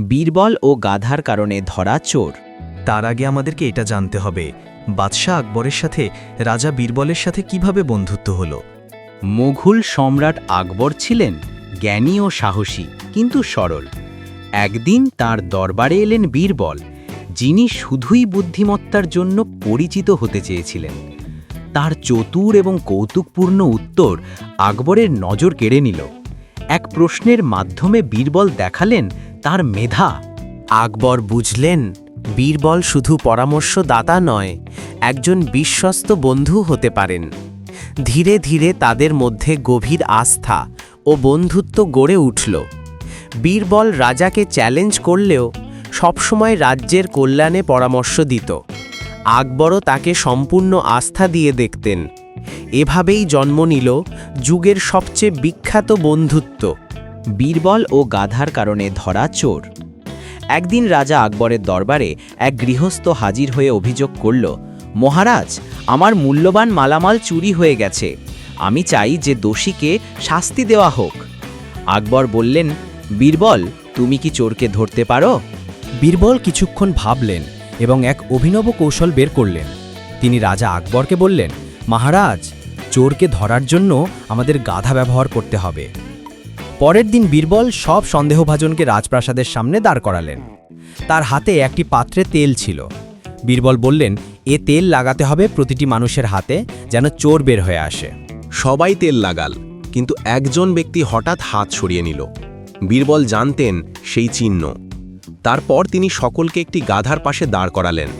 বীরবল ও গাধার কারণে ধরা চোর। তার আগে আমাদেরকে এটা জানতে হবে বাদশাহ আকবরের সাথে রাজা বীরবলের সাথে কীভাবে বন্ধুত্ব হল? মুঘল সম্রাট আকবর ছিলেন জ্ঞানী ও সাহসী কিন্তু সরল। একদিন তার দরবারে এলেন বীরবল যিনি শুধুই বুদ্ধিমত্তার জন্য পরিচিত হতে চেয়েছিলেন। তার চতুর এবং কৌতুকপূর্ণ উত্তর আকবরের নজর কেড়ে নিল। এক প্রশ্নের মাধ্যমে বীরবল দেখালেন তার মেধা। আকবর বুঝলেন, বীরবল শুধু পরামর্শদাতা নয়, একজন বিশ্বস্ত বন্ধু হতে পারেন। ধীরে ধীরে তাদের মধ্যে গভীর আস্থা ও বন্ধুত্ব গড়ে উঠল। বীরবল রাজাকে চ্যালেঞ্জ করলেও সবসময় রাজ্যের কল্যাণে পরামর্শ দিত। আকবরও তাকে সম্পূর্ণ আস্থা দিয়ে দেখতেন। এভাবেই জন্ম নিল যুগের সবচেয়ে বিখ্যাত বন্ধুত্ব। বীরবল ও গাধার কারণে ধরা চোর। একদিন রাজা আকবরের দরবারে এক গৃহস্থ হাজির হয়ে অভিযোগ করল, মহারাজ, আমার মূল্যবান মালামাল চুরি হয়ে গেছে। আমি চাই যে দোষীকে শাস্তি দেওয়া হোক। আকবর বললেন, বীরবল, তুমি কি চোরকে ধরতে পারো? বীরবল কিছুক্ষণ ভাবলেন এবং এক অভিনব কৌশল বের করলেন। তিনি রাজা আকবরকে বললেন, মহারাজ, চোরকে ধরার জন্য আমাদের গাধা ব্যবহার করতে হবে। পরের দিন বীরবল সব সন্দেহভাজনকে রাজপ্রাসাদের সামনে দাঁড় করালেন। তার হাতে একটি পাত্রে তেল ছিল। বীরবল বললেন, এ তেল লাগাতে হবে প্রতিটি মানুষের হাতে যেন চোর বের হয়ে আসে। সবাই তেল লাগাল, কিন্তু একজন ব্যক্তি হঠাৎ হাত সরিয়ে নিল। বীরবল জানতেন সেই চিহ্ন। তারপর তিনি সকলকে একটি গাধার পাশে দাঁড় করালেন।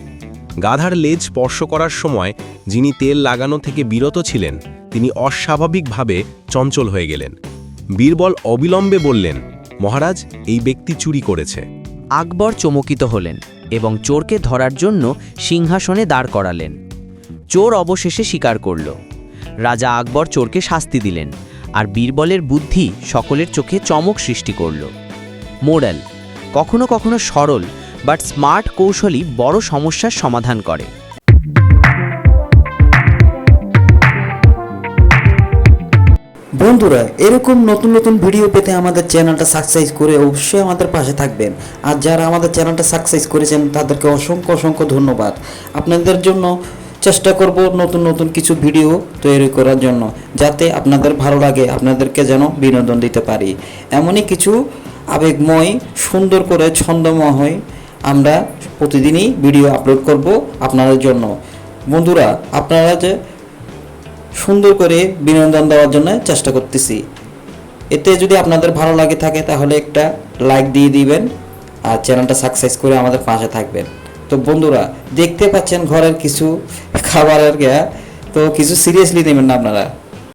গাধার লেজ স্পর্শ করার সময় যিনি তেল লাগানো থেকে বিরত ছিলেন, তিনি অস্বাভাবিকভাবে চঞ্চল হয়ে গেলেন। বীরবল অবিলম্বে বললেন, মহারাজ, এই ব্যক্তি চুরি করেছে। আকবর চমকিত হলেন এবং চোরকে ধরার জন্য সিংহাসনে দাঁড় করালেন। চোর অবশেষে স্বীকার করল। রাজা আকবর চোরকে শাস্তি দিলেন আর বীরবলের বুদ্ধি সকলের চোখে চমক সৃষ্টি করল। মোরাল কখনো কখনো সরল বাট স্মার্ট কৌশলই বড় সমস্যার সমাধান করে। বন্ধুরা, এরকম নতুন নতুন ভিডিও পেতে আমাদের চ্যানেলটা সাবস্ক্রাইব করে অবশ্যই আমাদের পাশে থাকবেন। আর যারা আমাদের চ্যানেলটা সাবস্ক্রাইব করেছেন, তাদেরকে অসংখ্য অসংখ্য ধন্যবাদ। আপনাদের জন্য চেষ্টা করব নতুন নতুন কিছু ভিডিও তৈরি করার জন্য, যাতে আপনাদের ভালো লাগে, আপনাদেরকে যেন বিনোদন দিতে পারি। এমনই কিছু আবেগময়, সুন্দর করে ছন্দময় আমরা প্রতিদিনই ভিডিও আপলোড করব আপনাদের জন্য। বন্ধুরা, আপনারা যে সুন্দর করে বিনোদন দেওয়ার জন্য চেষ্টা করতেছি। এতে যদি আপনাদের ভালো লাগে থাকে, তাহলে একটা লাইক দিয়ে দিবেন আর চ্যানেলটা সাকসেস করে আমাদের পাশে থাকবেন। তো বন্ধুরা, দেখতে পাচ্ছেন ঘরের কিছু খাবারের গা, তো কিছু সিরিয়াসলি নেবেন না আপনারা।